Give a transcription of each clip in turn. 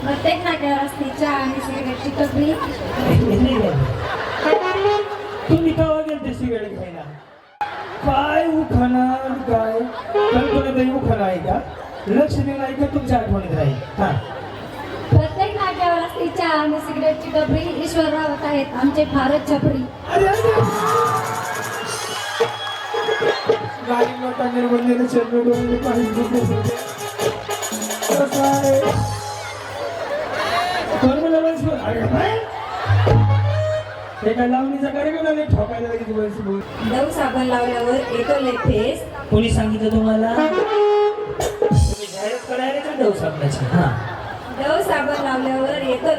प्रत्येक नाट्यावर असते चहा आणि सिगरेटची टपरी तुम्ही केव्हा गेलते सिगारेट घ्यायला काय उखाणा काय कल्पना तरी उखाणा आहे का लक्ष दिलं आहे का तुमच्या आठवणीत राहील हा प्रत्येक नाट्यावर असते चहा आणि सिगरेटची टपरी ईश्वर रावत आहेत आमचे फारच छपरी अरे गाडी निर्बंधीने चंद्रडोळे पाहिजे ते काय लावणीचा कार्यक्रम ठोकायला बोल. दव साबण लावल्यावर येतो लय फेस. कोणी सांगितलं तुम्हाला? तुम्ही जाहिरात करायला का साबणाची? हा. दव साबण लावल्यावर येतो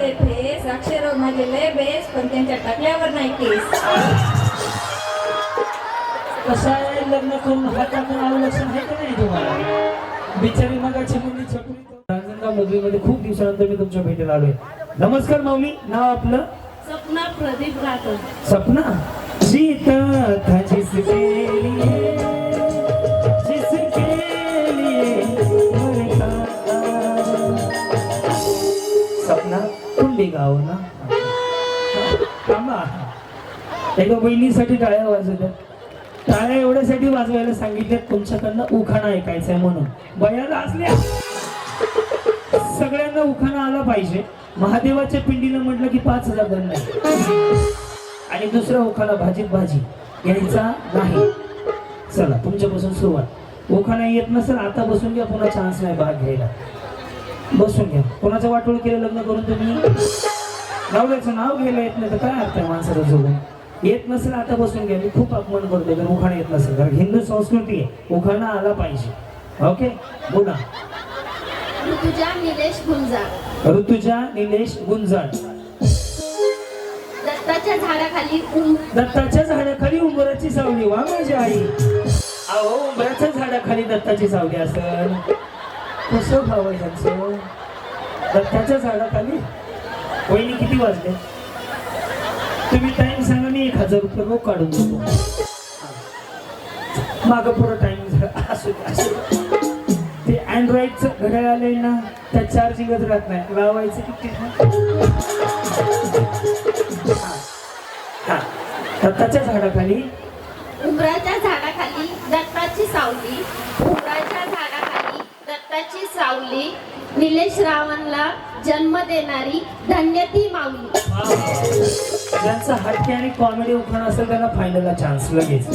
अक्षर माझे लय बेस पण त्यांच्या टाकल्यावर नाही केस. कसं आहे लग्न करून हातातून अवलक्षण आहे का नाही तुम्हाला? बिचारी मगाची मुली छकरी रांजणगाव नगरीमध्ये खूप दिवसानंतर मी तुमच्या भेटीला आलोय. नमस्कार माऊली नाव आपलं? सपना प्रदीप राठोड. सपना? जीत था जिसके लिए जिसके लिए मरता सपना कुंडी गाव ना। थांबा. एका बहिणीसाठी टाळ्या वाजवतात. टाळ्या एवढ्यासाठी वाजवायला सांगितल्यात तुमच्याकडनं उखाणा ऐकायचंय म्हणून. बयाला असल्या. सगळ्यांना उखाणा आला पाहिजे. महादेवाच्या पिंडीला म्हटलं की पाच हजार दंड आणि दुसरा उखाणा भाजीत भाजी यांचा नाही. चला तुमच्यापासून सुरुवात. उखाणा येत नसेल आता बसून घ्या पुन्हा चान्स नाही भाग घ्यायला. बसून घ्या. कोणाचं वाटोळ केलं लग्न करून तुम्ही? नवऱ्याचं नाव घ्यायला येत नाही तर काय अर्थ आहे माणसाला जोडून येत नसेल आता बसून घ्या. मी खूप अपमान करतोय कारण उखाणा येत नसेल. कारण हिंदू संस्कृती आहे उखाणा आला पाहिजे. ओके बोला. ऋतुजा निलेश गुंजार ऋतुजा निलेश गुंजाळ. दत्ताच्या झाडाखाली दत्ताच्या झाडाखाली उंबराची सावली. वा माझी आई. अहो उंबराच्या झाडाखाली दत्ताची सावली असल. कसं भाव त्यांचं दत्ताच्या झाडाखाली? वहिनी किती वाजले? तुम्ही टाइम सांगा मी एक हजार रुपये रोख काढून देतो. माग पुरं टाइम असू असू. ते अँड्रॉइडचं घड्याळ आलंय ना त्यात चार्जिंगच राहत नाही. लावायचं किती हा. दत्ताच्या झाडाखाली? उमराच्या झाडाखाली दत्ताची सावली उमराच्या झाडाखाली दत्ताची सावली निलेश रावणला जन्म देणारी धन्य ती माऊली ज्यांचा हटके आणि कॉमेडी उखाणा असेल त्यांना फायनलला चान्स लगेच.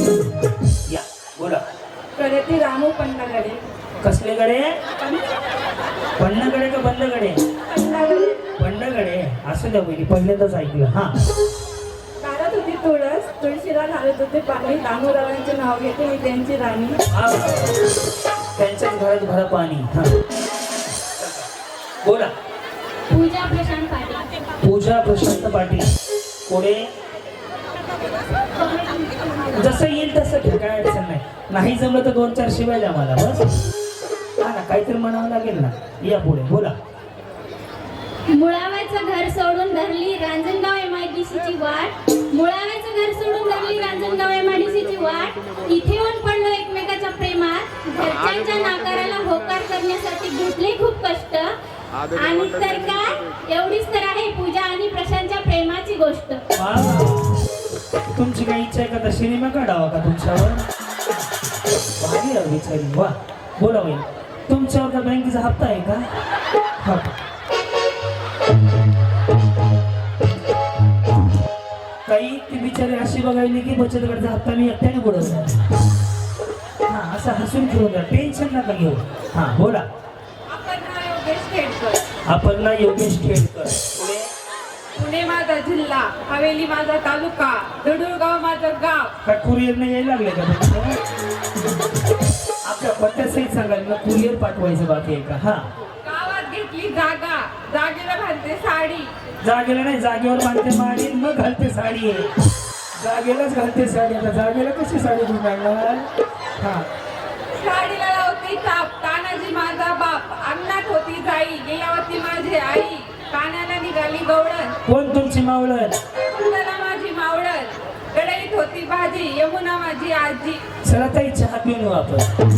या बोला. कडे ती रामू पन्नाकडे कसले गडे पन्नाकडे का बंदकडे बंडकडे असू द्या पहिली पहिल्यांदाच ऐकलं. हा. होती तुळस तुळशीला घालत होते पाणी. दामोदरांचे नाव घेते मी त्यांची राणी. त्यांच्याच घरात भरा पाणी. हा. बोला. पूजा प्रशांत पाटील. पूजा प्रशांत पाटील. पुढे जसं येईल तसं काय अडचण नाही. नाही जमलं तर दोन चार शिवाय द्या मला बस. काहीतरी म्हणावं लागेल ना? या पुढे बोला. मुळाव्याचं घर सोडून धरली रांजणगाव एम आय डी सीची वाट. मुळाव्याचं घर सोडून धरली रांजणगाव एम आय डी सीची वाट. इथे येऊन पडलो एकमेकाच्या प्रेमात. घरच्यांच्या नाकाराला होकार करण्यासाठी घेतले खूप कष्ट. आणि तर काय? एवढीच तर आहे पूजा आणि प्रशांतच्या प्रेमाची गोष्ट. तुमची काही इच्छा आहे का? सिनेमा काढावा का तुमच्यावर? भारी वा. बोला बाई तुमच्यावर का बँकेचा हप्ता आहे का? हा. काही ती बिचारी अशी बघायली की बचत गटाचा हप्ता मी एकट्याने बुडवला हा असं हसून फिरून द्या टेन्शन नका घेऊ. हा बोला. आपण योगेश खेडकर. ना योगेश खेळकर पुढे पुणे माझा जिल्हा हवेली माझा तालुका दडुळगाव माझं गाव. काय कुरिअर नाही यायला लागले का? तुमचं? आपल्या पत्त्या सहित सांगाल ना कुरिअर पाठवायचं बाकी आहे का? हा. गावात घेतली जागा. जागेला घालते साडी. जागेला नाही जागेवर बांधते माडी मग घालते साडी आहे. जागेलाच घालते साडी. आता जागेला कशी साडी घेऊन घालणार हा. साडीला लावती ताप तानाजी माझा बाप. अंगणात होती जाई. गेल्यावरती माझी आई. कानाला निघाली गवळण. कोण तुमची मावळण? कुंडाला माझी मावळण. कढईत होती भाजी. यमुना माझी आजी. चला ताई चहा पिऊन आपण.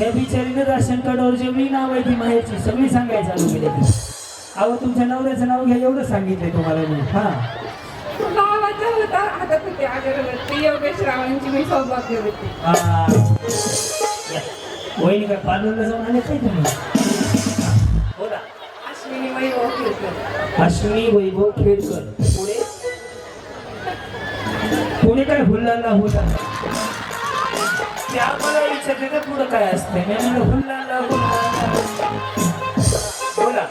या बिचारीने राशन कार्डावर जेवढी नाव आहे ती माहेरची सगळी सांगायचं चालू केली ती अहो तुमच्या नवऱ्याचं नाव घ्या एवढं सांगितलंय तुम्हाला मी. हा. भावाचा होता. हातात होते अगरबत्ती योगेश रावांची मी सौभाग्यवती आ, या. वहिनी काय पार्लरला जाऊन आले काय तुम्ही? हा, बोला. अश्विनी वैभव केळकर अश्विनी वैभव खेडकर पुढे? पुढे काय हुल्लाला हुल्ला ते आम्हाला विचारले ना पुढं काय असते? मी म्हणलं हुल्लाला. बोला.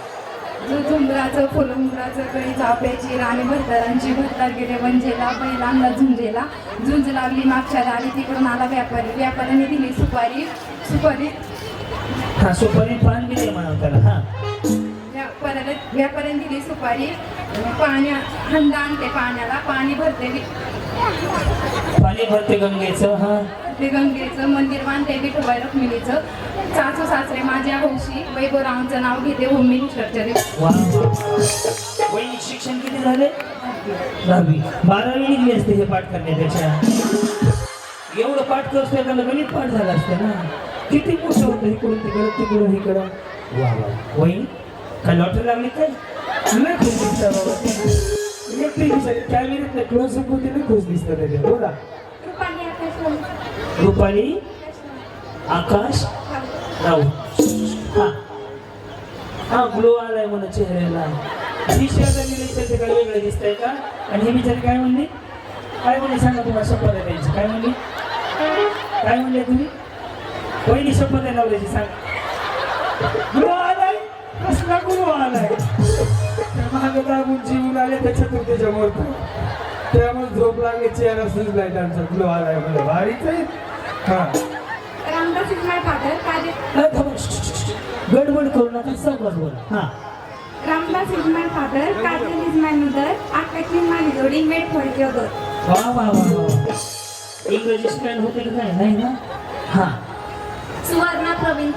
झुंबराचं फुलुंबराचं कळी चाफ्याची राणी भरतरांची भरतार गेले. वंजेला बैलांना झुंजेला. झुंज लागली मागच्या दारी तिकडून आला व्यापारी. व्यापाऱ्याने दिली सुपारी. सुपारी. हा सुपारी पान बी दे म्हणावं त्याला. हा. व्यापाऱ्याला व्यापाऱ्याने दिली सुपारी. पाण्या हंडा आणते पाण्याला. पाणी भरते पाणी भरते गंगेचं हा. ते गंगेचं मंदिर बांधते विठोबाई रखमिनीचं सासू सासरे माझ्या हौशी वैभवरावांचं नाव घेते. वहिनी शिक्षण किती झाले? दहावी. बारावी निघली असते हे पाठ करण्यापेक्षा. एवढं पाठ करतो एखादं गणित पाठ झालं असतं ना. किती मोठं होतं इकडून तिकडं तिकडून इकडं. वा वा. वहिनी? काय लॉटरी लागली काय? नाही खुश दिसतं बाबा. एकटी दिसत कॅमेऱ्यात क्लोज अप होते ना खुश दिसतं त्याच्या बोला. रुपाली आकाश राहू हा. हा ग्लो आलाय म्हणा चेहऱ्याला. ही शेजारी विचारते काय वेगळं दिसतंय का? आणि हे विचार काय म्हणले? काय म्हणले? सांगा तुम्हाला शपथ आहे त्यांची. काय म्हणले? काय म्हणले तुम्ही? पहिली शपथ आहे नवऱ्याची सांग. ग्लो आलाय. मागे लागून जीवन आले त्याच्या तुमच्या मोरत त्यामुळे झोप लागली चेहरा सुजलाय त्यांचा. ग्लो आलाय मला भारीच आहे. हा. रामदास काजे अरे थांबा. गडबड करू नका सावकाश बोला. हा. रामदास आकाशी जोडी मेट फडके वा वा वा वा. इंग्रजी स्टँड होते का काय नाही ना? हा. सुवर्णा प्रवीण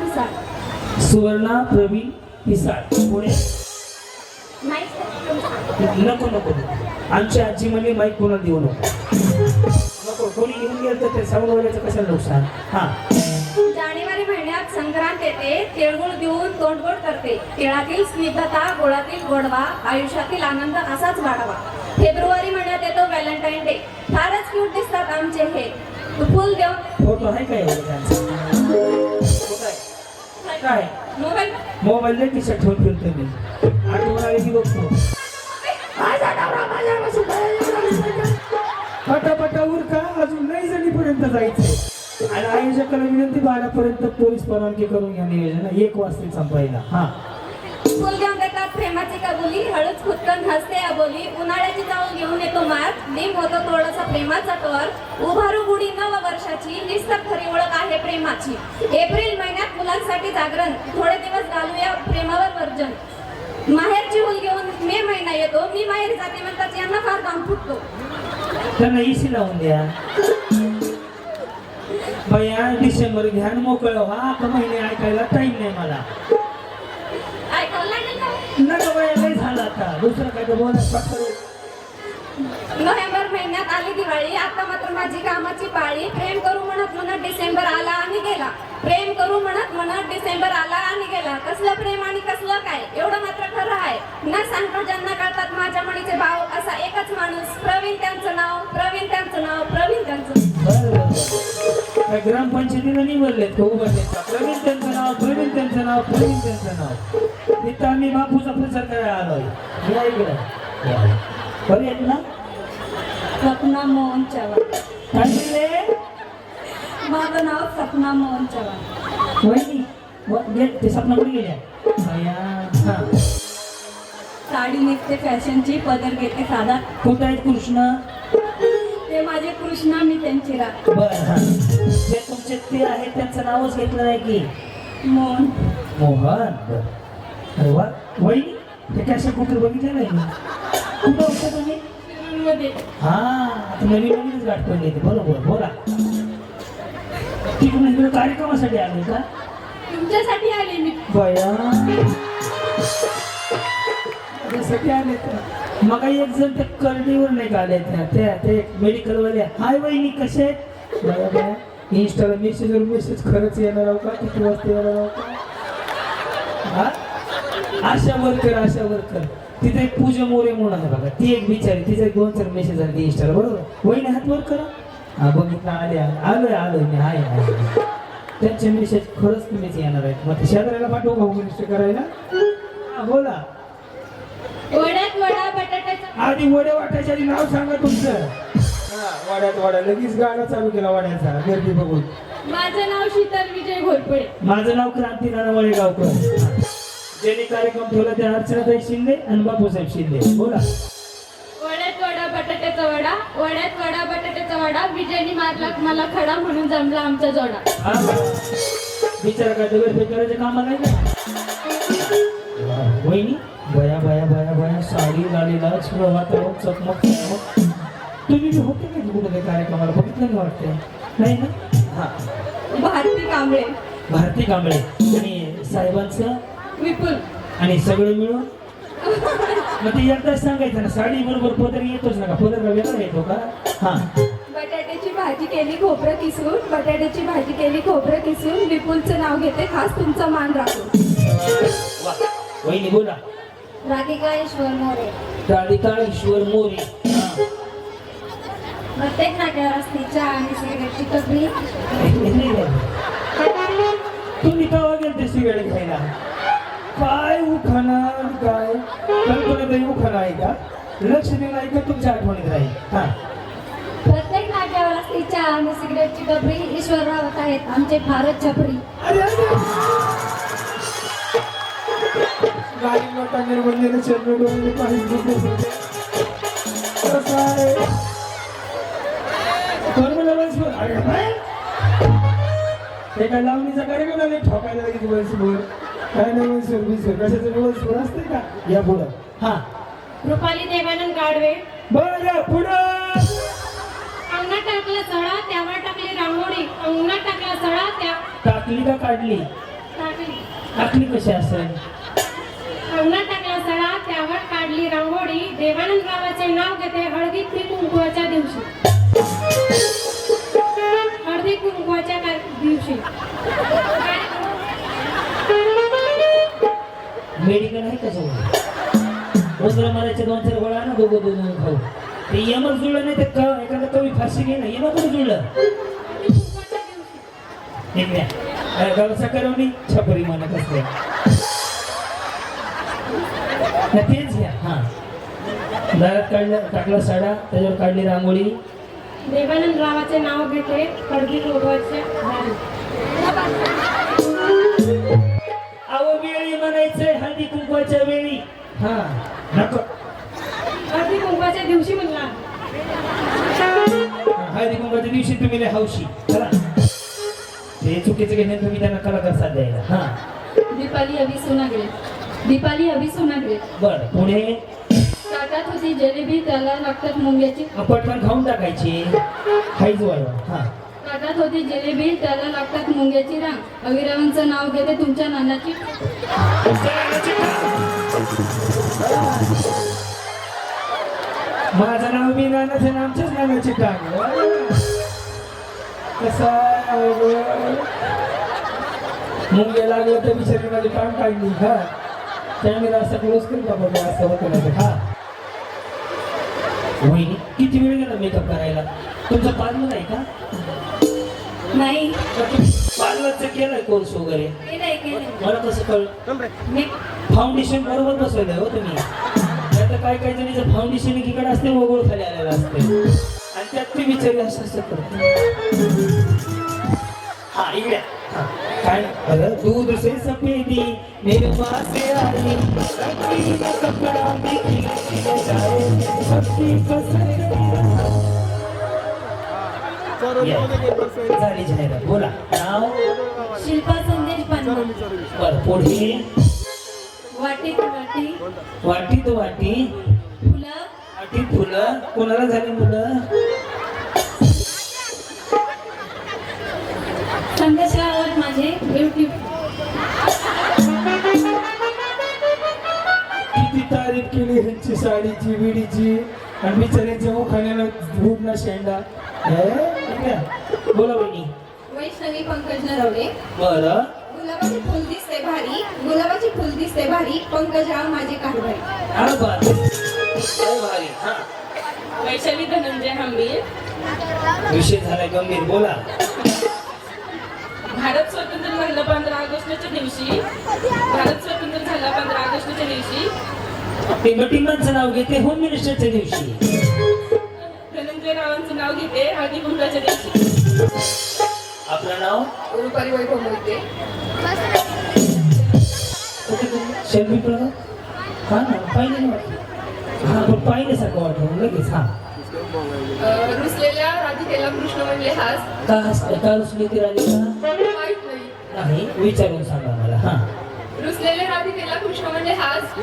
सुवर्णा प्रवीण पुणे माहिती नको नको आमची आजी म्हणली माईक कोणाला देऊ नको. नको कोणी घेऊन गेलं तर ते साऊंडवाल्याचं कशाला नुकसान? हा. जानेवारी महिन्यात संक्रांत येते तिळगुळ देऊन तोंडगोड करते. तिळातील स्निग्धता गोळातील गोडवा आयुष्यातील आनंद असाच वाढावा. फेब्रुवारी महिन्यात येतो व्हॅलेंटाईन डे. फारच क्यूट दिसतात आमचे हे. तू फुल देव फोटो आहे काय काय? मोबाईल. मोबाईल टी शर्ट ठेवून फिरतो मी आठवण आली की? बघतो पटापटा उरका अजून नाही जणीपर्यंत जायचंय. आणि आयोजकाला विनंती बारापर्यंत पोलीस परवानगी करून घ्या नियोजन. एक वाजता संपायला. हा. फुल देऊन देतात प्रेमाची कबुली हळूच खुदकन हसते अबोली उन्हाळ्याची जाऊन घेऊन येतो मात. डिम होतो थोडासा प्रेमाचा टोर उभारू गुढी नव वर्षाची निस्तक खरी ओळख आहे प्रेमाची. एप्रिल महिन्यात मुलांसाठी जागरण. थोडे दिवस घालूया प्रेमावर वर्जन. माहेरची हुल घेऊन मे महिना येतो. मी माहेर जाते म्हणतात यांना फार दाम फुटतो. त्यांना इसी लावून द्या. बया डिसेंबर घ्या मोकळं व्हा. आता महिने ऐकायला टाइम नाही मला. ऐकायला लागेल? नका लय झालं आता. दुसरं काय बोला. नोव्हेंबर महिन्यात आली दिवाळी. आता मात्र माझी कामाची पाळी. प्रेम करू म्हणत म्हणत डिसेंबर आला आणि गेला. प्रेम करू म्हणत म्हणत डिसेंबर आला आणि गेला. कसलं प्रेम आणि कसलं काय? एवढं मात्र खरं आहे. न सांगतो ज्यांना कळतात माझ्या मणीचे भाव असा एकच माणूस. प्रवीण त्यांचं नाव प्रवीण त्यांचं नाव प्रवीण त्यांचं बरं, बरं, ग्रामपंचायतीला निवडलेत का? उघडलेत प्रवीण त्यांचं नाव प्रवीण त्यांचं नाव प्रवीण त्यांचं नाव. इथं आम्ही बापूचा प्रचार करायला आलोय. बरं येत ना? सपना मोहन चव्हाण. माझं नाव सपना मोहन चव्हाण. वहिनी ते सपना कुठे गेल्या? हा. साडी नेसते फॅशनची पदर घेते साधा. कुठं आहेत कृष्ण? ते माझे कृष्णा मी त्यांची रात बर हा. जे तुमचे ते आहेत त्यांचं नावच घेतलं नाही की? मोहन. मोहन अरे वा. वहिनी ते कशा कुठे बघितलं नाही. कुठं होतं तुम्ही? मध्ये हा आता नवीन नवीनच गाठ पडली होती बरोबर बोला तिकडून इकडे कार्यक्रमासाठी आले का? तुमच्यासाठी आले मी. बया. त्यासाठी आले मग एक जण त्या कर्णीवर नाही का आल्या त्या त्या ते मेडिकल वाले हाय वहिनी कसे आहेत? बया बया. इंस्टाला मेसेजवर मेसेज खरंच येणार आहो का? किती वाजता येणार आहो का? हा? ASHA worker ASHA worker. तिथे एक पूजा मोरे म्हणून आहे बघा. ती एक बिचारी तिचे एक दोन चार मेसेज आले इंस्टाला बरोबर? वहिनी हात वर करा. हा बघितलं आले आलोय आलोय मी आहे आहे त्यांचे मेसेज खरंच तुम्हीच येणार आहेत. मग शेजाऱ्याला पाठवू का गोष्ट करायला? हा, बोला. वड्यात वडा बटाट्याचा आधी वडे वाटायच्या आधी नाव सांगा तुमचं. हा वाड्यात वाड्या लगेच गाणं चालू केला वाड्याचा. गर्दी बघून. माझं नाव शीतल विजय घोरपडे. माझं नाव क्रांती नाना वळेगावकर ज्यांनी कार्यक्रम ठेवला ते अर्चनाताई शिंदे आणि बापूसाहेब शिंदे. बोला. वड्यात वडा बटाट्याचा वडा वड्यात वडा बटाट्याचा वडा विजयनी मारला मला खडा म्हणून जमला आमचा जोडा. हा? बिचारा काय दगड करायचं कामा नाही का? वहिनी? बया बया बया बया साडी लालीला सगळं वातावरण चकमक चकमक. तुम्ही बी होते का कुठे काही कार्यक्रमाला? बघितलं नाही वाटतं? नाही ना? हा. भारती कांबळे. भारती कांबळे. आणि साहेबांचं विपुल. आणि सगळं मिळून? मग ते एकदाच सांगायचं ना साडी बरोबर पदर येतोच ना का? पदर वेगळा येतो का? हा. बटाट्याची भाजी केली खोबरं किसून. बटाट्याची भाजी केली खोबरं किसून. विपुलचं नाव घेते खास तुमचा मान राखून. वा. वहिनी बोला. राधिका ईश्वर मोरे. राधिका ईश्वर मोरे. हा. प्रत्येक नाट्यावर असते चहा आणि सिगरेटची टपरी तुम्ही तरी उखाणा आहे का? लक्ष दिलं आहे का? तुमच्या आठवणीत राहील. हा. प्रत्येक चहा आणि सिगरेटची टपरी ईश्वर रावत आहेत. आमचे भारत छपरी. अरे काय लावणीचा कार्यक्रम आले ठोकायला लागेल वंशभर काय नाही वंशभर कशाचं वंशभर असते का? या पुढं. हा. रुपाली देवानंद गाडवे. बरं पुढं. अंगणात टाकला सळा त्यावर टाकली रांगोळी. अंगणात टाकला सळा त्या टाकली का काढली? टाकली. टाकली कशी असेल? अंगणात टाकला सळा त्यावर काढली रांगोळी. देवानंद रावाचे नाव घेते हळदी कुंकुवाच्या दिवशी. हळदी कुंकुवाच्या दिवशी. मेडिकल आहे का उंदरा मारायचे दोन चार गोळा ना दोघं दोन दोन खाऊ. ते यमच जुळलं नाही तर एखादा कवी फाशी घे ना यम कुठे जुळलं गावचा करवणी छपरी म्हणत असते. ना तेच घ्या हा. दारात काढलं टाकला साडा त्याच्यावर काढली रांगोळी. देवानंद रावाचे नाव घेते हळदी कुंकुवाच्या अहो वेळी म्हणायचंय हळदी कुंकवाच्या वेळी. हा. नको हळदी कुंकुवाच्या दिवशी म्हणला हा, हळदी कुंकवाच्या दिवशी तुम्ही लय हौशी. चला. ते चुकीचं घेणे तुम्ही त्यांना कलाकार साथ द्यायला. हा. दीपाली अभि सोनागरे. दीपाली अभि सोनागरे. बर पुढे ताटात होती जलेबी त्याला लागतात मुंग्याची. पटकन खाऊन टाकायची. खाईच वाढवा हा. ताटात होती जिलेबी त्याला लागतात मुंग्याची रांग. अविरावांचं नाव घेते तुमच्या नानाची. माझं नाव मी नानाचं आणि आमच्याच नानाची टाक कसं मुंग्या लागलं तर बिचारी माझी टांग काढली हा. त्यामुळे असं क्लोज करू का बघा असं होतं माझं हा. वहिनी किती वेळ गेला मेकअप करायला? तुमचं पार्लर आहे का? नाही. पार्लरचं केलंय कोर्स वगैरे. केलंय केलंय मला कसं कळलं. मी फाउंडेशन बरोबर बसवलंय हो तुम्ही. आता काय काय जणीचं फाउंडेशन एकीकडे असते वगळ खाली आलेलं असते. आणि त्यात ती विचारली असं असं करते हा इकडे. हा, काय अरे दूध से सफेदी मेरे पास से आई. कपड़ा में खिल जाए सबकी पसंद या. झाली जाहिरात बोला नाव? शिल्पा संदेश बर पुढे? वाटी वाटी वाटीत वाटी. फुलं. वाटी फुलं. कोणाला झाली मुलं? माझे किती तारीफ केली ह्यांची साडीची विडीची? आणि बिचाऱ्यांच्या मुखाण्याला बुडना शेंडा? बोला बहिणी. वैष्णवी पंकज नरवडे बरं. गुलाबाचे फुल दिसते भारी. गुलाबाचे फुल दिसते भारी. पंकजराव माझे कारभारी. हा भारी. हा. वैशाली धनंजय हंबीर. विषय झाला गंभीर. बोला. भारत स्वतंत्र झाला पंधरा ऑगस्टच्या दिवशी. भारत स्वतंत्र झाला पंधरा ऑगस्टच्या दिवशी. ते टिंबांचं नाव घेते होम मिनिस्टरच्या दिवशी. धनंजय रावांचं नाव घेते हळदी कुंकाच्या दिवशी. आपलं नाव? रुपाली वैभव मोहिते. शेल्फी प्रभा हा ना पाहिले ना हा पण पाहिल्यासारखं वाटलं लगेच हा. रुसलेल्या राधिकेला कृष्ण म्हणले हास का हसते का रुसली ती राधिका? माहीत नाही. विचारून सांगा मला हा. रुसलेल्या राधिकेला कृष्ण म्हणले हास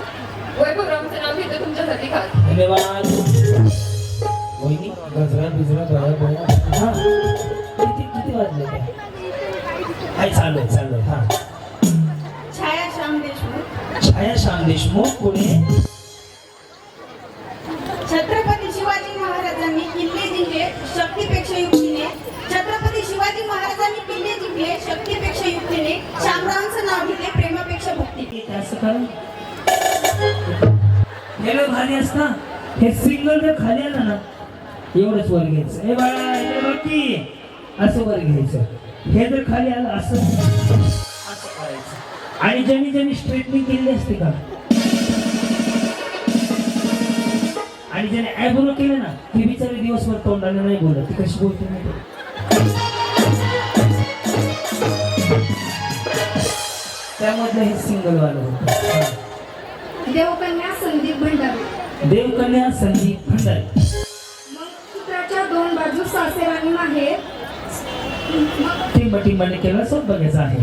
वैभवरावचं नाव घेतो तुमच्यासाठी खास धन्यवाद. गजरा बिजरा हा. किती किती वाजले चालू आहे चालू आहे. हा. छाया श्याम देशमुख. छाया श्याम देशमुख पुणे छत्रपती शिवाजी महाराजांनी किल्ले जिंकले शक्तीपेक्षा युक्तीने. छत्रपती शिवाजी महाराजांनी किल्ले जिंकले शक्तीपेक्षा युक्तीने. शामरावांचं नाव घेतले प्रेमापेक्षा भक्तीने ते असं करा गेलं भारी असता. हे सिंगल जर खाली आलं ना एवढंच वर घ्यायचं. हे बाळा की असं वर घ्यायचं. हे जर खाली आलं असं. असं करायचं. आणि ज्यांनी ज्यांनी स्ट्रेटनिंग केलेली असते का? आणि ज्याने ॲब्रो केलं ना ती बिचारी दिवसभर तोंडाने नाही बोलत. ती कशी बोलते नाही त्यामधलं हे सिंगल वालं होतं. देवकन्या संदीप भंडारे. देवकन्या संदीप भंडारी. आणि माहेर टिंब टिंबाने केलं सोप बघायचं आहे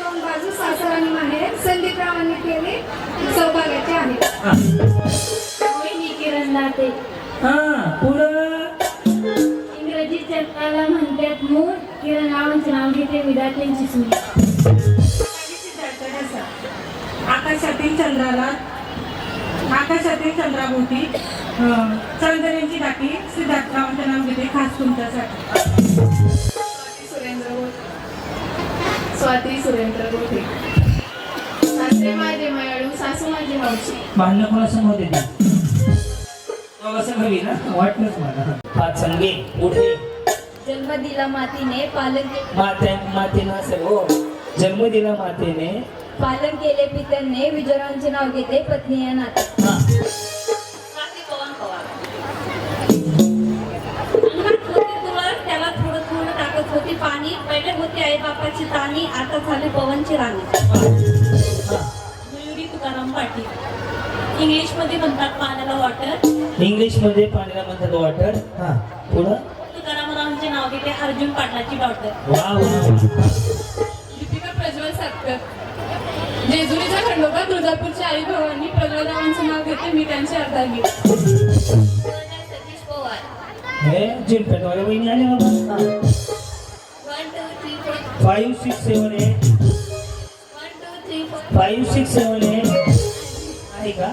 दोन बाजू सासर आणि माहेर संदीपरावांनी केले. सौभाग्याचे आहेत हा. वहिनी किरण दाते हा पुढं इंग्रजी जगाला म्हणतात मूळ. किरण रावांचे नाव घेते विधात्यांची सून आकाशातील चंद्राला आकाशातील चंद्राभोवती अं, चंद्रांची टाकी सिद्धार्थरावांचं नाव घेते खास तुमच्यासाठी. स्वाती सुरेंद्र गोठे स्वाती सुरेंद्र गोठे सासरे माझे मायाळू सासू माझी मावशी. भांडणं कोणासमोर ना वाटलंच मला. पाच संगे पुढे. जन्म दिला मातीने पालन के- मात्या मातेनं असेल हो. जन्म दिला मातेने पालन केले पित्यांनी विजयरावांचे नाव घेते पत्नी या नाते. हा होती तुळस त्याला थोडं थोडं टाकत होती पाणी. पहिले होती आई बापाची ताणी आता झाली पवनची राणी. हा. मयुरी तुकाराम पाटील. इंग्लिशमध्ये म्हणतात पाण्याला वॉटर इंग्लिशमध्ये पाण्याला म्हणतात वॉटर हा पुढं? तुकारामरावांचे नाव घेते अर्जुन पाटलाची डॉटर. दीपिका प्रज्वल सातकर. जेजुरीच्या खंडोबा तुळजापूरच्या आई भावांनी प्रज्वलरावांचं नाव घेते मी त्यांची अर्धांगी. सतीश पवार हे बाबा. Three four five six seven eight five six seven eight आहे का?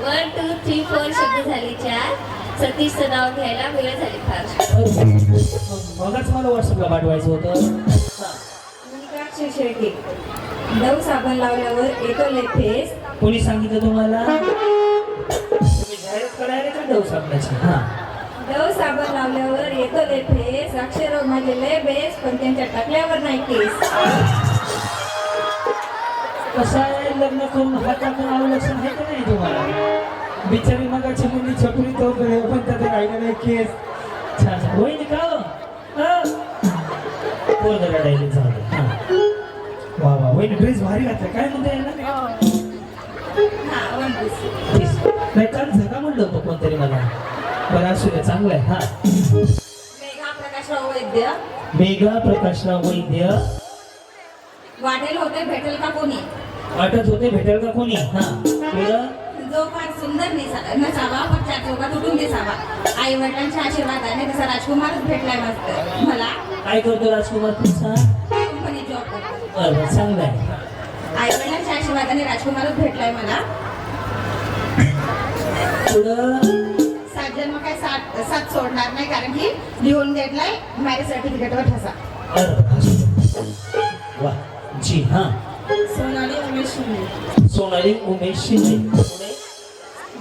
वन टू थ्री फोर शब्द झाले चार. सतीशचं नाव घ्यायला वेळ झाली फार. मगच मला व्हॉट्सअपला पाठवायचं होतं. शेळके दव साबण लावल्यावर येतो लेफेस कोणी सांगितलं तुम्हाला? तुम्ही जाहिरात करायला का साबणाची? हा. दव साबण लावल्यावर येतो लेफेस अक्षर माझे लय बेस पण त्यांच्या टाकल्यावर नाही केस. कसं आहे लग्न करून हात टाकून आलं लक्षण आहे का नाही तुम्हाला? बिचारी मगाची मुली छकुली तो पण त्यात राहिला नाही केस. छान वहिनी का हो? हा? पोरं रडायला झालं. हा. वहिनी ड्रेस भारी घातला. काय म्हणता हा. काल झका म्हणलं होतं कोणतरी मला. बरं असू दे चांगलं आहे हा. मेघा प्रकाशराव वैद्य. वाढेल होते भेटेल का कोणी? वाटत होते भेटेल का कोणी? हा. जो फार सुंदर निसा- नसावा पण त्या चौकात उठून दिसावा. आई वडिलांच्या आशीर्वादाने तसा राजकुमारच भेटलाय मस्त. मला. काय करतो राजकुमार करतो बरं बरं चांगलं आहे. आई वडिलांच्या आशीर्वादाने राजकुमारच भेटलाय मला. पुढं? जन्म काय सात सात सोडणार नाही कारण की लिहून घेतलाय मॅरेज सर्टिफिकेटवर ठसा. वा जी हा. सोनाली उमेश शिंदे. सोनाली उमेश शिंदे.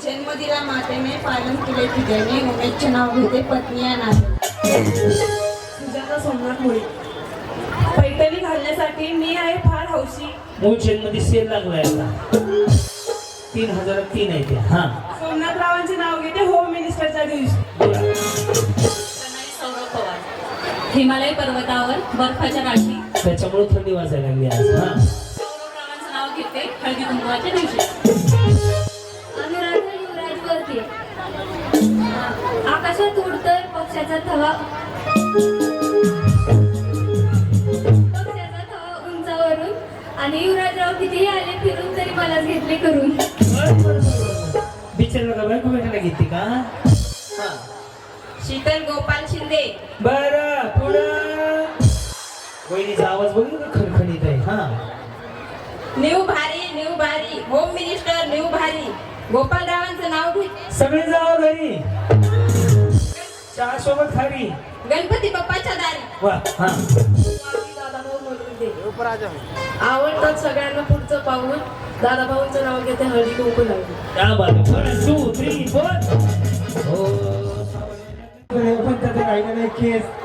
जन्म दिला मातेने पालन केले पित्याने उमेशचे नाव घेते पत्नी या नाते सुजाता सोमनाथ मुळे. पैठणी घालण्यासाठी मी आहे फार हौशी. मूळचेन मध्ये सेल लागलाय आता. तीन हजार तीन आहे ते. हा. सोमनाथरावांचे नाव घेते होम मिनिस्टरच्या दिवशी. सौरभ पवार. हिमालय पर्वतावर बर्फाच्या राशी त्याच्यामुळे थंडी वाजायला लागली आज. हा. सौरभरावांचं नाव घेते हळदी कुंकवाच्या दिवशी. वरती आकाशात उडतोय पक्षाचा थवा. आणि युवराजराव कितीही आले फिरून तरी मलाच घेतले करून. बिचारा का बायको भेटायला घेते का? हा. शीतल गोपाल शिंदे. बर पुढं. वहिनीचा आवाज बघ ना खणखणीत आहे? हा. न्यू भारी न्यू भारी. होम मिनिस्टर न्यू भारी. गोपालरावांचं नाव घेते सगळे जावा घरी. चहा सोबत खारी गणपती बाप्पाच्या दारी. वा हा. आवडतात सगळ्यांना पुढचं पाऊल दादाभाऊंचं नाव घेते हळदी कुंकू लावली क्या बात आहे वन टू थ्री फोर हो पण त्याचं राहिलं नाही केस